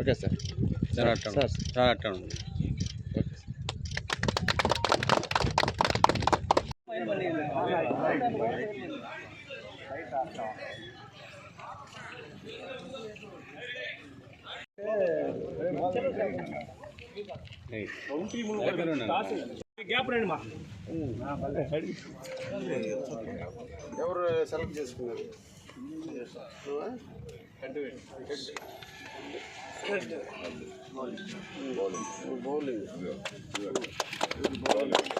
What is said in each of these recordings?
Okay sir చాలా అట్ట sir చాలా అట్ట ఉంది ఎవరు సెలెక్ట్ చేసుకున్నారు నువ్వా? నువ్వు బౌలింగ్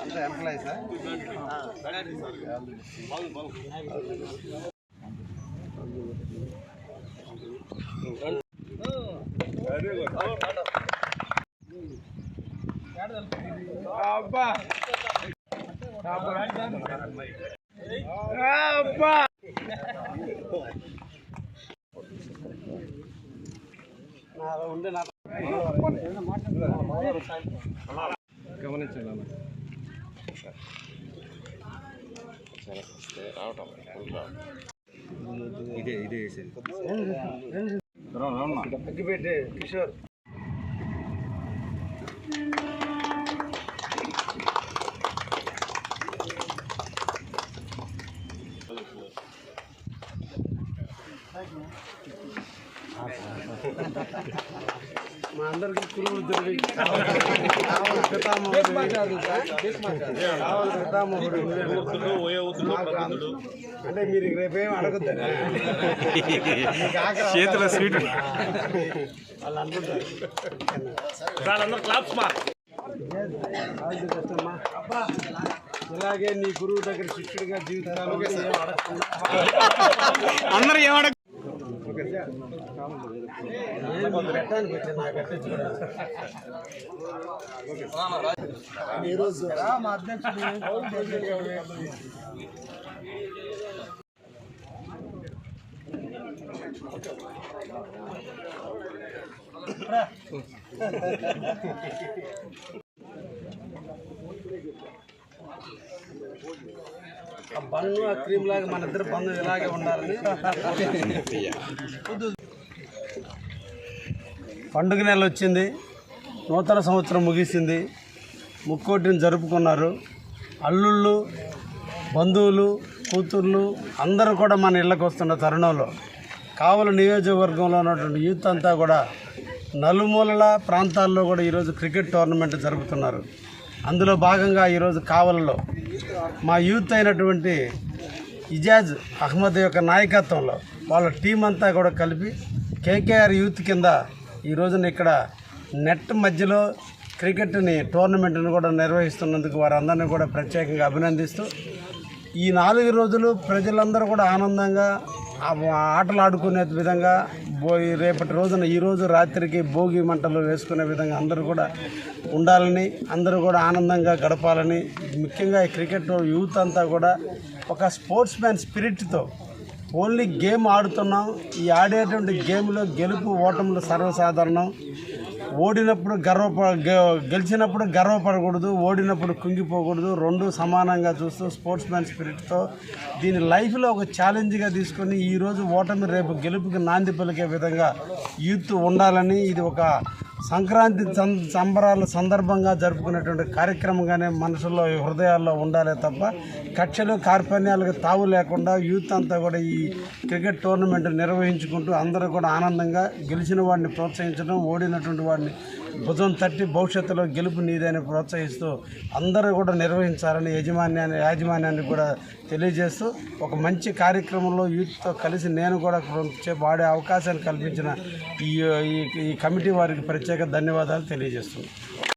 అంతా ఎంప్లాయీసా ఉండే నాకు గమనించండి ఇదే ఇదే వేసేది అగ్గిపెట్టే కిషోర్ మా అందరికి కురువులు దొరికి అంటే మీరు రేపేం అడగద్దు. చేతిలో స్వీట్. వాళ్ళు అనుకుంటారు. ఇలాగే నీ గురువు దగ్గర శిష్యుడిగా జీవితాలు అందరూ ఏమడ ఈరోజు మా అధ్యక్షుడు ఆ బన్ను ఆ క్రీమ్ లాగా మన ఇద్దరు బన్ను ఇలాగే ఉండాలని. పండుగ నెల వచ్చింది. నూతన సంవత్సరం ముగిసింది. ముక్కోటిని జరుపుకున్నారు. అల్లుళ్ళు బంధువులు కూతుర్లు అందరూ కూడా మన ఇళ్ళకి వస్తున్న తరుణంలో కావల నియోజకవర్గంలో ఉన్నటువంటి యూత్ అంతా కూడా నలుమూలల ప్రాంతాల్లో కూడా ఈరోజు క్రికెట్ టోర్నమెంట్ జరుపుతున్నారు. అందులో భాగంగా ఈరోజు కావలలో మా యూత్ అయినటువంటి ఇజాజ్ అహ్మద్ యొక్క నాయకత్వంలో వాళ్ళ టీం అంతా కూడా కలిపి కేకేఆర్ యూత్ కింద ఈ రోజున ఇక్కడ నెట్ మధ్యలో క్రికెట్ని టోర్నమెంట్ని కూడా నిర్వహిస్తున్నందుకు వారందరినీ కూడా ప్రత్యేకంగా అభినందిస్తూ ఈ నాలుగు రోజులు ప్రజలందరూ కూడా ఆనందంగా ఆటలు ఆడుకునే విధంగా బో రేపటి రోజున ఈరోజు రాత్రికి భోగి మంటలు వేసుకునే విధంగా అందరూ కూడా ఉండాలని అందరూ కూడా ఆనందంగా గడపాలని ముఖ్యంగా ఈ క్రికెట్ యూత్ అంతా కూడా ఒక స్పోర్ట్స్ మ్యాన్ స్పిరిట్తో ఓన్లీ గేమ్ ఆడుతున్నాం. ఈ ఆడేటువంటి గేమ్లో గెలుపు ఓటములు సర్వసాధారణం. ఓడినప్పుడు గర్వప గెలిచినప్పుడు గర్వపడకూడదు ఓడినప్పుడు కుంగిపోకూడదు రెండు సమానంగా చూస్తూ స్పోర్ట్స్ మ్యాన్ స్పిరిట్తో దీని లైఫ్లో ఒక ఛాలెంజ్గా తీసుకొని ఈరోజు ఓటమి రేపు గెలుపుకి నాంది పలికే విధంగా యూత్ ఉండాలని ఇది ఒక సంక్రాంతి సం- సంబరాల సందర్భంగా జరుపుకునేటువంటి కార్యక్రమంగానే మనసులో హృదయాల్లో ఉండాలే తప్ప కక్షలు కార్పణ్యాలకు తావు లేకుండా యూత్ అంతా కూడా ఈ క్రికెట్ టోర్నమెంట్ నిర్వహించుకుంటూ అందరూ కూడా ఆనందంగా గెలిచిన వాడిని ప్రోత్సహించడం ఓడినటువంటి వాడిని భుజం తట్టి భవిష్యత్తులో గెలుపు నీదని ప్రోత్సహిస్తూ అందరూ కూడా నిర్వహించాలని యజమాన్యాన్ని యాజమాన్యాన్ని కూడా తెలియజేస్తూ ఒక మంచి కార్యక్రమంలో యూత్తో కలిసి నేను కూడా కొంతసేపు ఆడే అవకాశాన్ని కల్పించిన ఈ ఈ- కమిటీ వారికి ప్రత్యేక ధన్యవాదాలు తెలియజేస్తున్నాను.